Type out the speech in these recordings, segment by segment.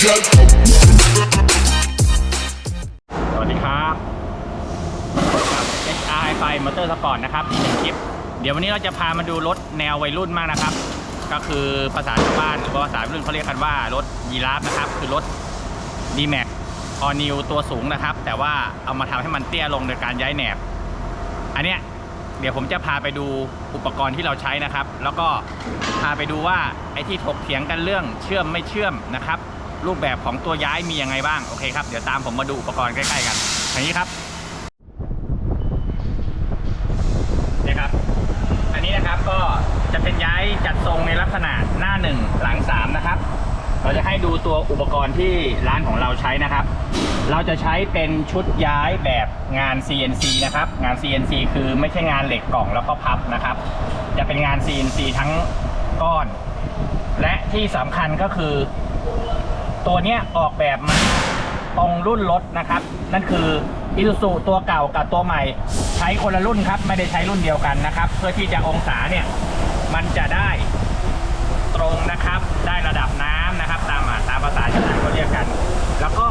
ส วัสดีครับกับ HR Hi-Fi Motor Sport นะครับอีกหนึ่งคลิป เดี๋ยววันนี้เราจะพามาดูรถแนววัยรุ่นมากนะครับ ก็คือภาษาชาวบ้านหรือว่าภาษาวัยรุ่นเขาเรียกกันว่ารถยีราฟนะครับ คือรถ d m a x All New ตัวสูงนะครับ แต่ว่าเอามาทำให้มันเตี้ยลงโดยการย้ายแหนบ อันเนี้ยเดี๋ยวผมจะพาไปดูอุปกรณ์ที่เราใช้นะครับ แล้วก็พาไปดูว่าไอ้ที่ถกเถียงกันเรื่องเชื่อมไม่เชื่อมนะครับ รูปแบบของตัวย้ายมียังไงบ้าง โอเคครับ เดี๋ยวตามผมมาดูอุปกรณ์ใกล้ ๆ กัน อย่างนี้ครับนี่ครับ อันนี้นะครับก็จะเป็นย้ายจัดทรงในลักษณะหน้าหนึ่งหลังสามนะครับ เราจะให้ดูตัวอุปกรณ์ที่ร้านของเราใช้นะครับ เราจะใช้เป็นชุดย้ายแบบงาน CNC นะครับ งาน CNC คือไม่ใช่งานเหล็กกล่องแล้วก็พับนะครับ จะเป็นงาน CNC ทั้งก้อน และที่สำคัญก็คือ ตัวเนี้ยออกแบบมา ตรงรุ่นรถนะครับ นั่นคือ i s u z u ตัวเก่ากับตัวใหม่ ใช้คนละรุ่นครับ ไม่ได้ใช้รุ่นเดียวกันนะครับ เพื่อที่จะองศาเนี่ย มันจะได้ตรงนะครับ ได้ระดับน้ำนะครับ ตามตามภาษาชาวบ้านเขาเรียกกัน แล้วก็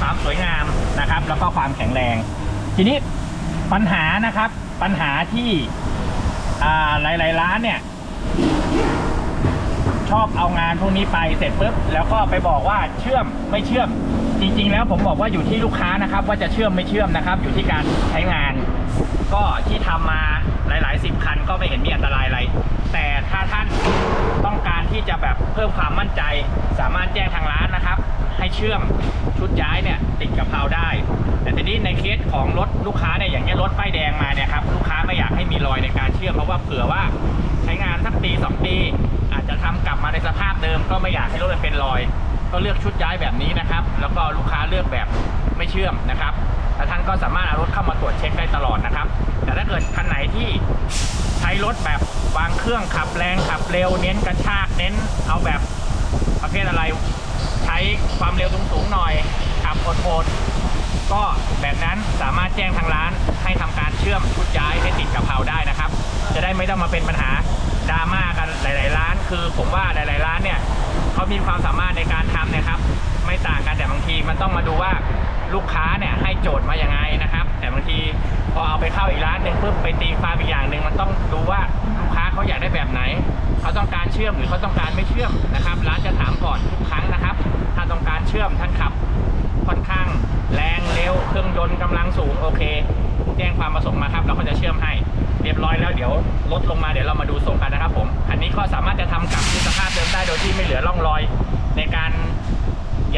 ความสวยงามนะครับ แล้วก็ความแข็งแรง ทีนี้ปัญหานะครับ ปัญหาที่อ่าหลาย ๆ ร้านเนี่ย ชอบเอางานพวกนี้ไปเสร็จปุ๊บแล้วก็ไปบอกว่าเชื่อมไม่เชื่อม จริง ๆ แล้วผมบอกว่าอยู่ที่ลูกค้านะครับ ว่าจะเชื่อมไม่เชื่อมนะครับ อยู่ที่การใช้งาน ก็ที่ทำมาหลายๆสิบคันก็ไม่เห็นมีอันตรายอะไร แต่ถ้าท่านต้องการที่จะแบบเพิ่มความมั่นใจ สามารถแจ้งทางร้านนะครับ ให้เชื่อมชุดย้ายเนี่ยติดกับเพราได้ แต่ทีนี้ในเคสของรถลูกค้าเนี่ยอย่างเงี้ยรถป้ายแดงมาเนี่ยครับลูกค้าไม่อยากให้มีรอยในการเชื่อมเพราะว่าเผื่อว่าใช้งานสักปีสองปี ก็ไม่อยากให้รถมันเป็นรอย ก็เลือกชุดย้ายแบบนี้นะครับ แล้วก็ลูกค้าเลือกแบบไม่เชื่อมนะครับแล้วท่านก็สามารถเอารถเข้ามาตรวจเช็คได้ตลอดนะครับ แต่ถ้าเกิดคันไหนที่ใช้รถแบบวางเครื่องขับแรงขับเร็ว เน้นกระชากเน้น เอาแบบประเภทอะไร ใช้ความเร็วสูงๆหน่อยขับโหดๆก็แบบนั้นสามารถแจ้งทางร้านให้ทำการเชื่อมชุดย้ายให้ติดกับเพาได้นะครับ จะได้ไม่ต้องมาเป็นปัญหาดราม่า คือผมว่าหลาย ๆ ร้านเนี่ยเขามีความสามารถในการทำเนะครับ ไม่ต่างกันแต่บางทีมันต้องมาดูว่าลูกค้าเนี่ยให้โจทย์มาอย่างไงนะครับ แต่บางทีพอเอาไปเข้าอีกร้านหนึ่งปุ๊บไปตีความอีกอย่างหนึ่งมันต้องดูว่าลูกค้าเขาอยากได้แบบไหนเขาต้องการเชื่อมหรือเขาต้องการไม่เชื่อมนะครับ ร้านจะถามก่อนทุกครั้งนะครับ ถ้าต้องการเชื่อมท่านขับค่อนข้างแรงเร็วเครื่องยนต์กำลังสูงโอเค แจ้งความประสงค์มาครับ เราก็จะเชื่อมให้เรียบร้อยแล้วเดี๋ยวลดลงมาเดี๋ยวเรามาดูทรงกันนะครับผม ก็สามารถจะทำกลับที่สภาพเดิมได้โดยที่ไม่เหลือร่องรอย ในการ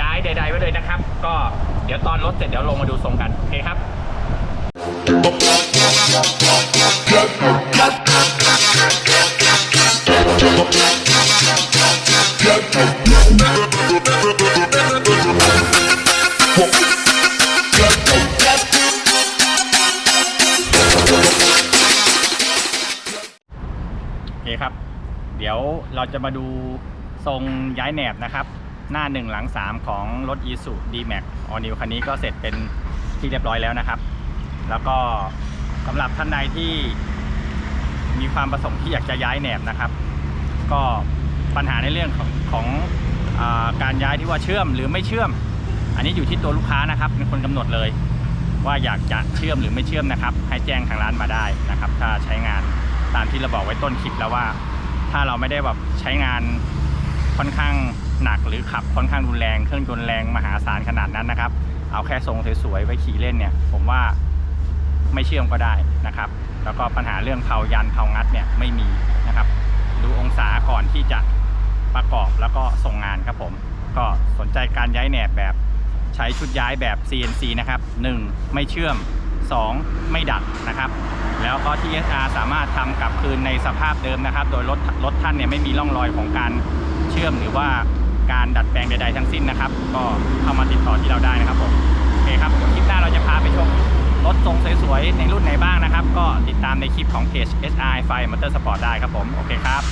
ย้ายใด ๆ ไว้เลยนะครับ ก็เดี๋ยวตอนลดเสร็จเดี๋ยวลงมาดูทรงกันโอเคครับโอเคครับ เดี๋ยวเราจะมาดูทรงย้ายแหนบนะครับ หน้าหนึ่งหลังสามของรถ i s u d m a x All New คันนี้ก็เสร็จเป็นที่เรียบร้อยแล้วนะครับ แล้วก็สำหรับท่านใดที่มีความประสงค์ที่อยากจะย้ายแหนบนะครับ ก็ปัญหาในเรื่องของของอาการย้ายที่ว่าเชื่อมหรือไม่เชื่อม อันนี้อยู่ที่ตัวลูกค้านะครับเป็นคนกำหนดเลย ว่าอยากจะเชื่อมหรือไม่เชื่อมนะครับ ให้แจ้งทางร้านมาได้นะครับ ถ้าใช้งานตามที่เราบอกไว้ต้นคลิปแล้วว่า ถ้าเราไม่ได้แบบใช้งานค่อนข้างหนักหรือขับค่อนข้างรุนแรงเครื่องยนต์แรงมหาศาลขนาดนั้นนะครับ เอาแค่ทรงสวยๆไว้ขี่เล่นเนี่ย ผมว่าไม่เชื่อมก็ได้นะครับ แล้วก็ปัญหาเรื่องเผายันเผางัดเนี่ยไม่มีนะครับ ดูองศาก่อนที่จะประกอบแล้วก็ส่งงานครับผม ก็สนใจการย้ายแหนบแบบใช้ชุดย้ายแบบ CNC นะครับ 1. ไม่เชื่อม 2. ไม่ดัดนะครับ แล้วก็ TSR สามารถทำกลับคืนในสภาพเดิมนะครับ โดยรถรถท่านเนี่ยไม่มีร่องรอยของการเชื่อมหรือว่าการดัดแปลงใดๆทั้งสิ้นนะครับ ก็เข้ามาติดต่อที่เราได้นะครับผมโอเคครับคลิปหน้าเราจะพาไปชมรถทรงสวยๆในรุ่นไหนบ้างนะครับ ก็ติดตามในคลิปของเพจ SI ไฟมอเตอร์สปอร์ตได้ครับผมโอเคครับ